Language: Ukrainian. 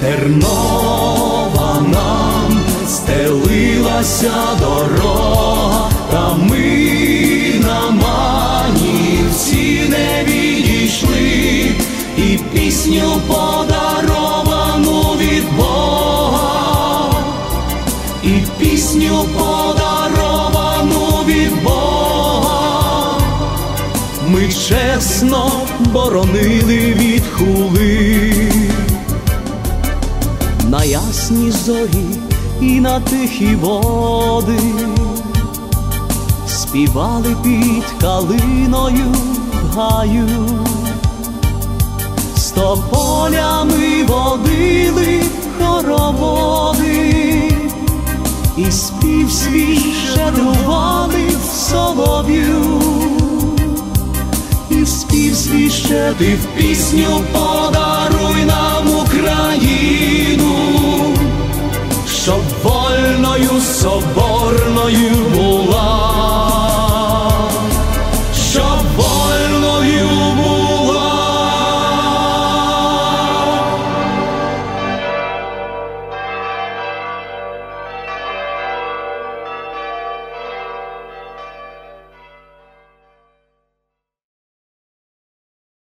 Тернова нам стелилася дорога, та ми на манівці не відійшли, і пісню подаровану від Бога, і пісню подаровану від Бога. Ми чесно боронили від хули ясні зорі і на тихі води, співали під калиною в гаю, з тополями водили хороводи, і спів свій щедрували в солов'ю, і спів свій щедрив пісню нам. sobornою